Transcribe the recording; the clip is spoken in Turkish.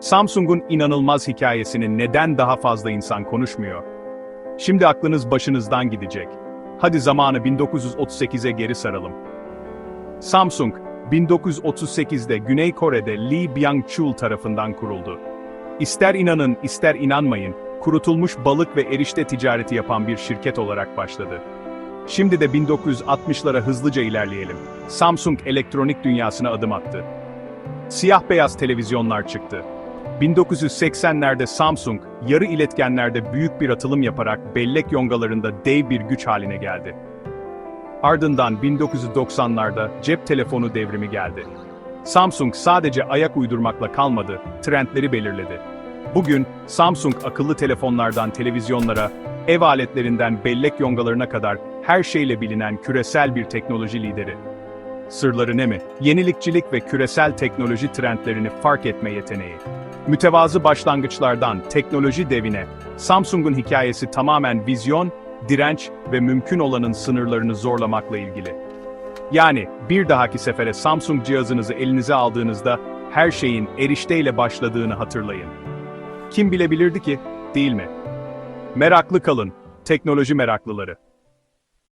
Samsung'un inanılmaz hikayesini neden daha fazla insan konuşmuyor? Şimdi aklınız başınızdan gidecek. Hadi zamanı 1938'e geri saralım. Samsung, 1938'de Güney Kore'de Lee Byung-chul tarafından kuruldu. İster inanın, ister inanmayın, kurutulmuş balık ve erişte ticareti yapan bir şirket olarak başladı. Şimdi de 1960'lara hızlıca ilerleyelim. Samsung elektronik dünyasına adım attı. Siyah beyaz televizyonlar çıktı. 1980'lerde Samsung, yarı iletkenlerde büyük bir atılım yaparak bellek yongalarında dev bir güç haline geldi. Ardından 1990'larda cep telefonu devrimi geldi. Samsung sadece ayak uydurmakla kalmadı, trendleri belirledi. Bugün Samsung akıllı telefonlardan televizyonlara, ev aletlerinden bellek yongalarına kadar her şeyle bilinen küresel bir teknoloji lideri. Sırları ne mi? Yenilikçilik ve küresel teknoloji trendlerini fark etme yeteneği. Mütevazı başlangıçlardan teknoloji devine, Samsung'un hikayesi tamamen vizyon, direnç ve mümkün olanın sınırlarını zorlamakla ilgili. Yani bir dahaki sefere Samsung cihazınızı elinize aldığınızda her şeyin erişteyle başladığını hatırlayın. Kim bilebilirdi ki, değil mi? Meraklı kalın, teknoloji meraklıları.